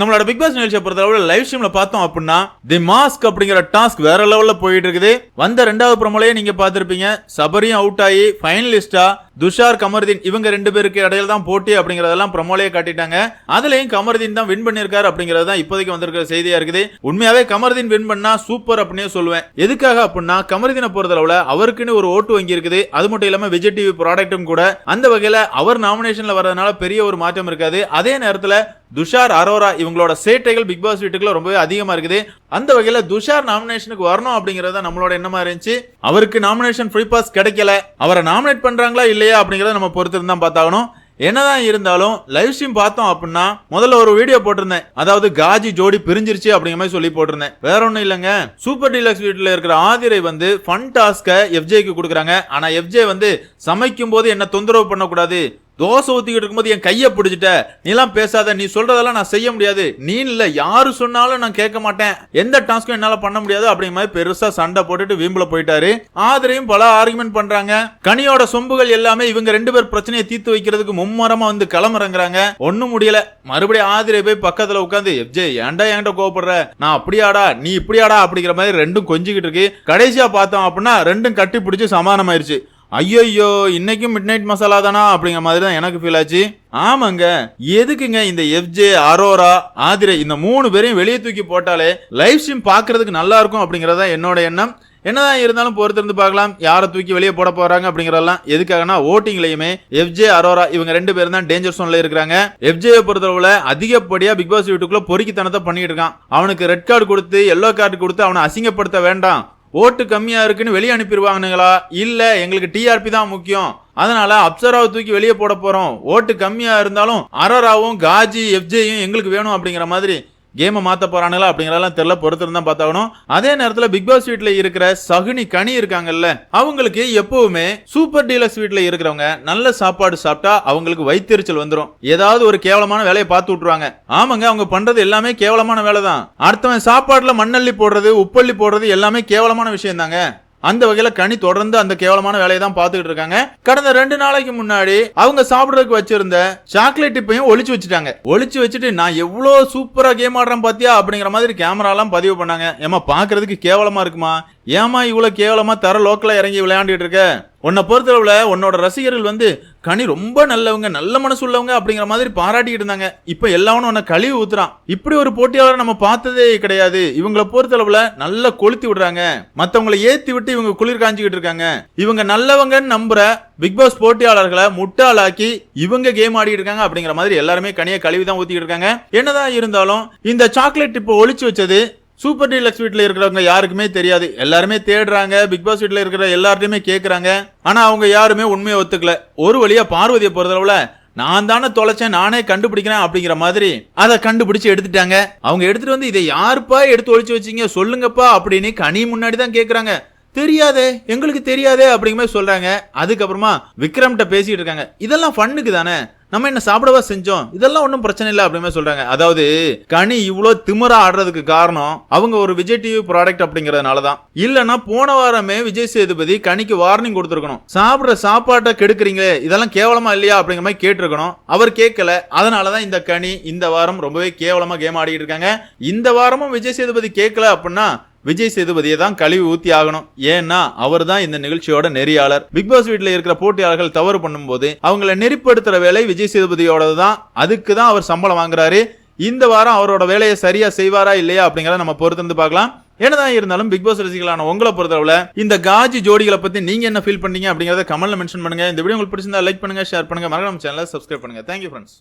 நம்மளோட big pass நிகழ்ச்சியை பொறுத்தளவு லைவ் ஸ்ட்ரீம்ல பார்த்தோம் அப்படின்னா தி மாஸ்க் அப்படிங்கிற டாஸ்க் வேற லெவல்ல போயிட்டு இருக்குது. வந்த ரெண்டாவது ப்ரோமோலயே நீங்க பார்த்துருப்பீங்க. சபரியும் அவுட் ஆகி ஃபைனலிஸ்டா துஷார் கமர்தீன் இவங்க ரெண்டு பேருக்கு இடையில தான் போட்டி அப்படிங்கறதெல்லாம் ப்ரோமோலயே காட்டிட்டாங்க. அதுலயும் கமர்தீன் தான் வின் பண்ணிருக்காரு அப்படிங்கறது தான் இப்போதைக்கு வந்திருக்கிற செய்தியா இருக்குது. உண்மையாவே கமர்தீன் வின் பண்ணா சூப்பர் அப்படின்னு சொல்லுவேன். எதுக்காக அப்படின்னா கமர்தீனை பொறுத்தளவுல அவருக்குன்னு ஒரு ஓட்டு வங்கி இருக்குது. அது மட்டும் இல்லாம விஜய் டிவி ப்ராடக்ட்டும் கூட. அந்த வகையில அவர் நாமினேஷன்ல வர்றதுனால பெரிய ஒரு மாற்றம் இருக்காது. அதே நேரத்துல துஷார் அரோரா இவங்களோட சேட்டைகள் பிக் பாஸ் வீட்டுக்குள்ள ரொம்பவே அதிகமா இருக்குது. அந்த வகையில துஷார் நாமினேஷனுக்கு வரணும் அப்படிங்கிறது தான் நம்மளோட எண்ணமா இருந்துச்சு? அவருக்கு நாமினேஷன் ஃப்ரீ பாஸ் கிடைக்கல. அவரை நாமினேட் பண்றாங்களா இல்லையா அப்படிங்கறத நம்ம பொறுத்து தான் பார்த்தாகணும். என்னதான் இருந்தாலும் லைவ் ஸ்ட்ரீம் பார்த்தோம் அப்படின்னா முதல்ல ஒரு வீடியோ போட்டிருந்தேன். அதாவது காஜி ஜோடி பிரிஞ்சிருச்சு அப்படிங்கிற மாதிரி சொல்லி போட்டிருந்தேன். வேற ஒன்றும் இல்லைங்க. சூப்பர் டீலக்ஸ் வீட்டில் இருக்கிற ஆதிரை வந்து ஃபன் டாஸ்கை எஃப்ஜேக்கு கொடுக்குறாங்க. ஆனால் எஃப்ஜே வந்து சமைக்கும் போது என்ன தொந்தரவு பண்ணக்கூடாது. தோசை ஊற்றிக்கிட்டு இருக்கும்போது என் கையை பிடிச்சிட்ட. நீலாம் பேசாத நீ சொல்றதெல்லாம் நான் செய்ய முடியாது. நீ இல்லை யாரு சொன்னாலும் நான் கேட்க மாட்டேன். எந்த டாஸ்க்கும் என்னால் பண்ண முடியாது. அப்படிங்கிற மாதிரி பெருசாக சண்டை போட்டுட்டு வீம்பில் போயிட்டாரு. ஆதரையும் பல ஆர்குமெண்ட் பண்ணுறாங்க கனியோட சொம்புகள் எல்லாமே இவங்க ரெண்டு பேர் பிரச்சனையை தீர்த்து வைக்கிறதுக்கு மும்மரமாக வந்து களமிறங்குறாங்க ஒன்றும் முடியல. மறுபடியும் ஆதிரை போய் பக்கத்தில் உட்காந்து எப்ஜே ஏன்டா என்கிட்ட கோவப்படுற? நான் அப்படியாடா நீ இப்படியாடா? அப்படிங்கிற மாதிரி ரெண்டும் கொஞ்சிக்கிட்டு இருக்கு. கடைசியாக பார்த்தோம் அப்படின்னா ரெண்டும் கட்டி பிடிச்சி சமானமாயிருச்சு ஐயோ இன்னைக்கும் மிட் நைட் மசாலா தானா? அப்படிங்கிற மாதிரி தான் எனக்கு ஃபீல் ஆச்சு. ஆமாங்க. எதுக்குங்க இந்த எஃப்ஜே அரோரா ஆதிரை இந்த மூணு பேரையும் வெளியே தூக்கி போட்டாலே லைவ் ஸ்ட்ரீம் பார்க்கறதுக்கு நல்லா இருக்கும் தான் என்னோட எண்ணம். என்னதான் இருந்தாலும் பொறுத்திருந்து பார்க்கலாம். யாரை தூக்கி வெளியே போட போறாங்க அப்படிங்கறதெல்லாம் எதுக்காகனா ஓட்டிங்லயுமே எஃப்ஜே அரோரா இவங்க ரெண்டு பேரும் தான் டேஞ்சர் சோன்ல இருக்காங்க எஃப்ஜே பொறுத்தளவுல அதிகப்படியா பிக் பாஸ் வீட்டுக்குள்ள பொறுக்கித்தனத்தை பண்ணிட்டு இருக்கான். அவனுக்கு ரெட் கார்டு கொடுத்து எல்லோ கார்டு கொடுத்து அவனை அசிங்கப்படுத்த வேண்டாம். ஓட்டு கம்மியாக இருக்குன்னு வெளியே அனுப்பிடுவாங்கங்களா இல்லை எங்களுக்கு டிஆர்பி தான் முக்கியம். அதனால அப்சராவை தூக்கி வெளியே போட போகிறோம் ஓட்டு கம்மியாக இருந்தாலும் அரராவும் காஜி எஃப்ஜேயும் எங்களுக்கு வேணும் அப்படிங்கிற மாதிரி கேமை மாற்ற போகிறானுங்களா அப்படிங்கறதெல்லாம் தெரியல இருந்தால் பார்த்தாகணும். அதே நேரத்தில் பிக் பாஸ் வீட்டில் இருக்கிற சகுனி கனி இருக்காங்கல்ல அவங்களுக்கு எப்பவுமே சூப்பர் டீலக்ஸ் வீட்டில் இருக்கிறவங்க நல்ல சாப்பாடு சாப்பிட்டா அவங்களுக்கு வைத்தெரிச்சல் வந்துடும் ஏதாவது ஒரு கேவலமான வேலையை பார்த்து விட்டுருவாங்க. ஆமாங்க அவங்க பண்றது எல்லாமே கேவலமான வேலை தான் அடுத்தவன் சாப்பாடுல மண்ணள்ளி போடுறது உப்பள்ளி போடுறது எல்லாமே கேவலமான விஷயம் தாங்க அந்த வகையில கனி தொடர்ந்து அந்த கேவலமான வேலையை தான் பார்த்துக்கிட்டு இருக்காங்க. கடந்த ரெண்டு நாளைக்கு முன்னாடி அவங்க சாப்பிடுறதுக்கு வச்சிருந்த சாக்லேட் இப்பையும் ஒழிச்சு வச்சுட்டாங்க. ஒழிச்சு வச்சுட்டு நான் எவ்வளவு சூப்பரா கேம் ஆடுறேன் பாத்தியா அப்படிங்கிற மாதிரி கேமரா எல்லாம் பதிவு பண்ணாங்க. ஏமா பாக்குறதுக்கு கேவலமா இருக்குமா? ஏமா இவ்வளோ கேவலமாக தர லோக்கலாக இறங்கி விளையாண்டுட்டு இருக்க? உன்னை பொறுத்தளவில் உன்னோட ரசிகர்கள் வந்து கனி ரொம்ப நல்லவங்க நல்ல மனசு உள்ளவங்க அப்படிங்கிற மாதிரி பாராட்டிக்கிட்டு இருந்தாங்க. இப்போ எல்லாவனும் உன்னை கழிவு ஊத்துறான். இப்படி ஒரு போட்டியாளரை நம்ம பார்த்ததே கிடையாது. இவங்களை பொறுத்தளவில் நல்லா கொளுத்தி விடுறாங்க. மற்றவங்களை ஏற்றி விட்டு இவங்க குளிர் காஞ்சிக்கிட்டு இருக்காங்க. இவங்க நல்லவங்கன்னு நம்புற பிக் பாஸ் போட்டியாளர்களை முட்டாளாக்கி இவங்க கேம் ஆடிட்டு இருக்காங்க அப்படிங்கிற மாதிரி எல்லாருமே கனியை கழுவி தான் ஊத்திக்கிட்டு இருக்காங்க. என்னதான் இருந்தாலும் இந்த சாக்லேட் இப்போ ஒழிச்சு வச்சது சூப்பர் டீலக்ஸ் வீட்டில் இருக்கிறவங்க யாருக்குமே தெரியாது. எல்லாருமே தேடுறாங்க. பிக் பாஸ் வீட்டில் இருக்கிற எல்லார்ட்டையுமே கேட்குறாங்க ஆனால் அவங்க யாருமே உண்மையை ஒத்துக்கல. ஒரு வழியாக பார்வதியை பொறுத்தளவில் நான் தானே தொலைச்சேன் நானே கண்டுபிடிக்கிறேன் அப்படிங்கிற மாதிரி அதை கண்டுபிடிச்சு எடுத்துட்டாங்க. அவங்க எடுத்துட்டு வந்து இதை யாருப்பா எடுத்து ஒழிச்சு வச்சீங்க? சொல்லுங்கப்பா அப்படின்னு கனி முன்னாடி தான் கேட்குறாங்க தெரியாதே எங்களுக்கு தெரியாதே அப்படிங்கிற மாதிரி சொல்றாங்க. அதுக்கப்புறமா விக்ரம்கிட்ட பேசிட்டு இருக்காங்க. இதெல்லாம் ஃபண்ணுக்கு தானே. நம்ம என்ன சாப்பிடவா செஞ்சோம்? இதெல்லாம் ஒன்றும் பிரச்சனை இல்லை அப்படின்னு சொல்றாங்க. அதாவது கனி இவ்வளோ திமிரா ஆடுறதுக்கு காரணம் அவங்க ஒரு விஜய் டிவி ப்ராடக்ட் அப்படிங்கிறதுனால தான் இல்லைன்னா போன வாரமே விஜய் சேதுபதி கனிக்கு வார்னிங் கொடுத்துருக்கணும். சாப்பிட்ற சாப்பாட்டை கெடுக்குறீங்களே இதெல்லாம் கேவலமா இல்லையா அப்படிங்கிற மாதிரி கேட்டிருக்கணும். அவர் கேட்கல. அதனால தான் இந்த கனி இந்த வாரம் ரொம்பவே கேவலமா கேம் ஆடிட்டு இருக்காங்க. இந்த வாரமும் விஜய் சேதுபதி கேட்கல அப்படின்னா விஜய் சேதுபதியை தான் கழுவி ஊத்தி ஆகணும். ஏன்னா அவர் தான் இந்த நிகழ்ச்சியோட நெறியாளர். பிக் பாஸ் வீட்டில் இருக்கிற போட்டியாளர்கள் தவறு பண்ணும்போது அவங்கள நெறிப்படுத்துற வேலை விஜய் சேதுபதியோட தான். அதுக்கு தான் அவர் சம்பளம் வாங்குறாரு. இந்த வாரம் அவரோட வேலையை சரியா செய்வாரா இல்லையா அப்படிங்கறத நம்ம பொறுத்திருந்து பார்க்கலாம். என்னதான் இருந்தாலும் பிக் பாஸ் ரசிகளான உங்களை பொறுத்தளவுல இந்த காஜி ஜோடிகளை பத்தி நீங்க என்ன ஃபீல் பண்ணீங்க அப்படிங்கறத கமெண்ட்ல மென்ஷன் பண்ணுங்க. இந்த வீடியோ உங்களுக்கு பிடிச்சிருந்தா லைக் பண்ணுங்க ஷேர் பண்ணுங்க. மறக்காம சேனலை சப்ஸ்கிரைப் பண்ணுங்க. Thank you friends